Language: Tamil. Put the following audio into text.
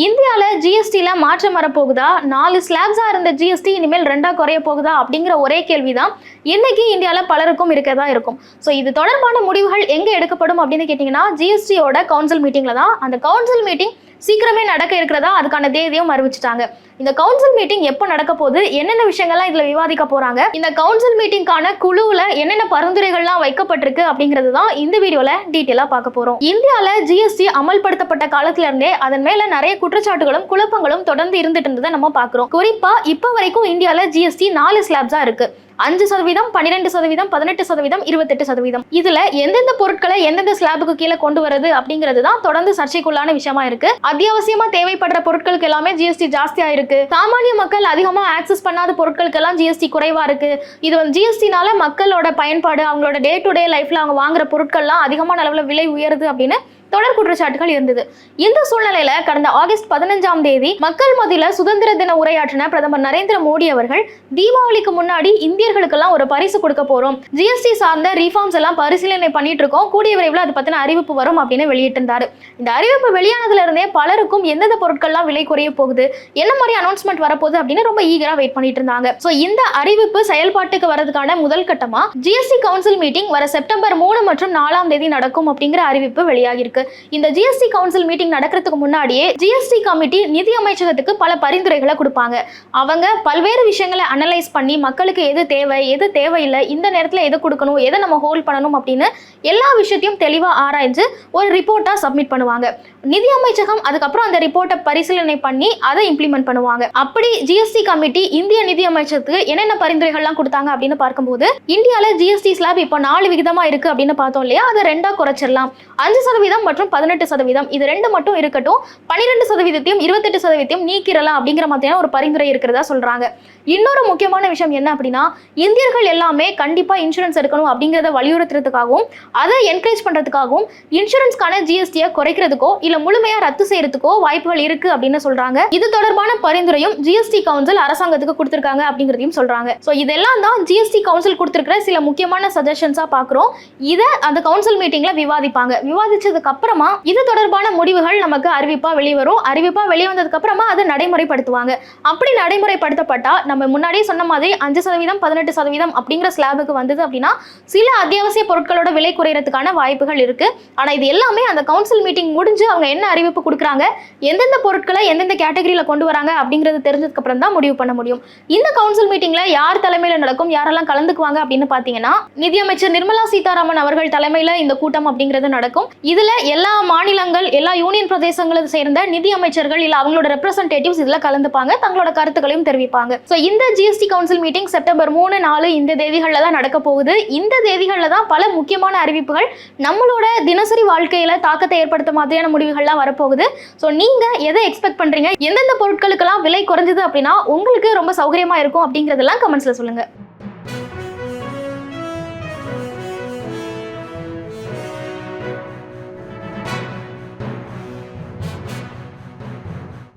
இந்தியாவில் ஜிஎஸ்டியில் மாற்றம் வரப்போகுதா? நாலு ஸ்லாப்ஸாக இருந்த ஜிஎஸ்டி இனிமேல் ரெண்டாக குறைய போகுதா? அப்படிங்கிற ஒரே கேள்வி தான் இன்றைக்கி இந்தியாவில் பலருக்கும் இருக்க தான் இருக்கும். ஸோ இது தொடர்பான முடிவுகள் எங்கே எடுக்கப்படும் அப்படின்னு கேட்டிங்கன்னா ஜிஎஸ்டியோட கவுன்சில் மீட்டிங்கில் தான். அந்த கவுன்சில் மீட்டிங் சீக்கிரமே நடக்க இருக்கிறதா? அதுக்கான தேதியும் அறிவிச்சிட்டாங்க. இந்த கவுன்சில் மீட்டிங் எப்போ நடக்க போகுது? என்னென்ன விஷயங்கள்லாம் இதில் விவாதிக்க போகிறாங்க இந்த கவுன்சில் மீட்டிங்கான குழுவில் என்னென்ன பரிந்துரைகள்லாம் வைக்கப்பட்டிருக்கு அப்படிங்கிறது தான் இந்த வீடியோவில் டீட்டெயிலாக பார்க்க போகிறோம் இந்தியாவில் ஜிஎஸ்டி அமல்படுத்தப்பட்ட காலத்திலிருந்தே அதன் மேலே நிறைய குற்றச்சாட்டுகளும் குழப்பங்களும் தொடர்ந்து இருந்துட்டு இருந்ததை நம்ம பார்க்குறோம். குறிப்பாக இப்போ வரைக்கும் இந்தியாவில் ஜிஎஸ்டி நாலு ஸ்லாப்ஸாக இருக்குது அஞ்சு சதவீதம் பன்னிரெண்டு சதவீதம் பதினெட்டு சதவீதம் இருபத்தெட்டு சதவீதம். இதுல எந்தெந்த பொருட்களை எந்தெந்த ஸ்லாபுக்கு கீழே கொண்டு வருது அப்படிங்கிறது தான் தொடர்ந்து சர்ச்சைக்குள்ளான விஷயமா இருக்கு. அத்தியாவசியமா தேவைப்படுற பொருட்களுக்கு எல்லாமே ஜிஎஸ்டி ஜாஸ்தியா இருக்கு. சாமானிய மக்கள் அதிகமா ஆக்சஸ் பண்ணாத பொருட்களுக்கு எல்லாம் ஜிஎஸ்டி குறைவா இருக்கு. இது வந்து ஜிஎஸ்டினால மக்களோட பயன்பாடு அவங்களோட டே டு டே லைஃப்ல அவங்க வாங்குற பொருட்கள்லாம் அதிகமான அளவுல விலை உயருது அப்படின்னு தொடர் குற்றச்சாட்டுகள் இருந்தது. இந்த சூழ்நிலையில கடந்த ஆகஸ்ட் பதினஞ்சாம் தேதி மக்கள் மத்தியில சுதந்திர தின உரையாற்றின பிரதமர் நரேந்திர மோடி அவர்கள் தீபாவளிக்கு முன்னாடி இந்தியர்களுக்கெல்லாம் ஒரு பரிசு கொடுக்க போறோம். ஜிஎஸ்டி சார்ந்த ரீஃபார்ம்ஸ் எல்லாம் பரிசீலனை பண்ணிட்டு இருக்கோம். கூடிய விரைவில் அது பத்தின அறிவிப்பு வரும் அப்படின்னு வெளியிட்டிருந்தாரு. இந்த அறிவிப்பு வெளியானதுல இருந்தே பலருக்கும் எந்தெந்த பொருட்கள்லாம் விலை குறைய போகுது என்ன மாதிரி அனௌன்ஸ்மெண்ட் வரப்போகுது அப்படின்னு ரொம்ப ஈகரா வெயிட் பண்ணிட்டு இருந்தாங்க. ஸோ இந்த அறிவிப்பு செயல்பாட்டுக்கு வரதுக்கான முதல் கட்டமா ஜிஎஸ்டி கவுன்சில் மீட்டிங் வர செப்டம்பர் மூணு மற்றும் நாலாம் தேதி நடக்கும் அப்படிங்கிற அறிவிப்பு வெளியாகிருக்கு இந்த ஜிஎஸ்டி கவுன்சில் மீட்டிங் நடக்கிறதுக்கு முன்னாடியே ஜிஎஸ்டி கமிட்டி நிதி அமைச்சகத்துக்கு பல பரிந்துரைகளை கொடுப்பாங்க. அவங்க பல்வேறு விஷயங்களை அனலைஸ் பண்ணி மக்களுக்கு எது தேவை எது தேவையில்லை இந்த நேரத்தில் எது கொடுக்கணும் எதை நம்ம ஹோல்ட் பண்ணணும் அப்படின்னு எல்லா விஷயத்தையும் தெளிவாக ஆராய்ஞ்சு ஒரு ரிப்போர்ட்டாக சப்மிட் பண்ணுவாங்க. நிதி அமைச்சகம் அதுக்கப்புறம் அந்த ரிப்போர்ட்டை பரிசீலனை பண்ணி அதை இம்ப்ளிமெண்ட் பண்ணுவாங்க. அப்படி ஜிஎஸ்டி கமிட்டி இந்திய நிதி அமைச்சகத்துக்கு என்னென்ன பரிந்துரைகள்லாம் கொடுத்தாங்க அப்படின்னு பார்க்கும்போது இந்தியாவில் ஜிஎஸ்டி ஸ்லாப் இப்போ நாலு விகிதமாக இருக்கு அப்படின்னு பார்த்தோம் இல்லையா? அதை ரெண்டாக குறைச்சிடலாம். அஞ்சு சதவீதம் மற்றும் பதினெட்டு சதவீதம். இது ரெண்டு மட்டும் இருக்கட்டும் பனிரெண்டு சதவீதத்தையும் இருபத்தெட்டு சதவீதத்தையும் நீக்கிடலாம் அப்படிங்கிற மாதிரியான ஒரு பரிந்துரை இருக்கிறதா சொல்றாங்க. இன்னொரு முக்கியமான விஷயம் என்ன அப்படின்னா இந்தியர்கள் எல்லாமே கண்டிப்பா இன்சூரன்ஸ் எடுக்கணும் அப்படிங்கிறத வலியுறுத்துறதுக்காகவும் அதை என்கரேஜ் பண்றதுக்காகவும் இன்சூரன்ஸ்க்கான ஜிஎஸ்டியை குறைக்கிறதுக்கோ இல்ல முழுமையா ரத்து செய்யறதுக்கோ வாய்ப்புகள் இருக்கு அப்படின்னு சொல்றாங்க. இது தொடர்பான பரிந்துரையும் ஜிஎஸ்டி கவுன்சில் அரசாங்கத்துக்கு கொடுத்திருக்காங்க அப்படிங்கிறதையும் சொல்றாங்க. ஸோ இதெல்லாம் தான் ஜிஎஸ்டி கவுன்சில் கொடுத்திருக்கிற சில முக்கியமான சஜஷன்ஸா பாக்குறோம். இதை அந்த கவுன்சில் மீட்டிங்ல விவாதிப்பாங்க. விவாதிச்சதுக்கு அப்புறமா இது தொடர்பான முடிவுகள் நமக்கு அறிவிப்பா வெளிவரும். அறிவிப்பா வெளிவந்ததுக்கு அப்புறமா அதை நடைமுறைப்படுத்துவாங்க. அப்படி நடைமுறைப்படுத்தப்பட்டா நம்ம முன்னாடியே சொன்ன மாதிரி அஞ்சு சதவீதம் பதினெட்டு சதவீதம் அப்படிங்கிற ஸ்லாபுக்கு வந்தது அப்படின்னா சில அத்தியாவசிய பொருட்களோட விலை குறையறதுக்கான வாய்ப்புகள் இருக்கு. ஆனா இது எல்லாமே அந்த கவுன்சில் மீட்டிங் முடிஞ்சு அவங்க என்ன அறிவிப்பு கொடுக்குறாங்க எந்தெந்த பொருட்களை எந்தெந்த கேட்டகரியில கொண்டு வராங்க அப்படிங்கிறது தெரிஞ்சதுக்கு அப்புறம் தான் முடிவு பண்ண முடியும். இந்த கவுன்சில் மீட்டிங்ல யார் தலைமையில நடக்கும் யாரெல்லாம் கலந்துக்குவாங்க அப்படின்னு பாத்தீங்கன்னா நிதியமைச்சர் நிர்மலா சீதாராமன் அவர்கள் தலைமையில இந்த கூட்டம் அப்படிங்கிறது நடக்கும். இதுல எல்லா மாநிலங்கள் எல்லா யூனியன் பிரதேசங்களும் சேர்ந்த நிதி அமைச்சர்கள் இல்ல அவங்களோட ரெப்ரசன்டேட்டிவ்ஸ் இதுல கலந்துப்பாங்க தங்களோட கருத்துக்களையும் தெரிவிப்பாங்க. ஸோ இந்த ஜிஎஸ்டி கவுன்சில் மீட்டிங் செப்டம்பர் மூணு நாலு இந்த தேதிகளில் தான் நடக்க போகுது. இந்த தேதிகளில் தான் பல முக்கியமான அறிவிப்புகள் நம்மளோட தினசரி வாழ்க்கையில தாக்கத்தை ஏற்படுத்த மாதிரியான முடிவுகள்லாம் வரப்போகுது. ஸோ நீங்க எதை எக்ஸ்பெக்ட் பண்றீங்க? எந்தெந்த பொருட்களுக்கெல்லாம் விலை குறைஞ்சது அப்படின்னா உங்களுக்கு ரொம்ப சௌகரியமா இருக்கும் அப்படிங்கிறதெல்லாம் கமெண்ட்ஸ்ல சொல்லுங்க.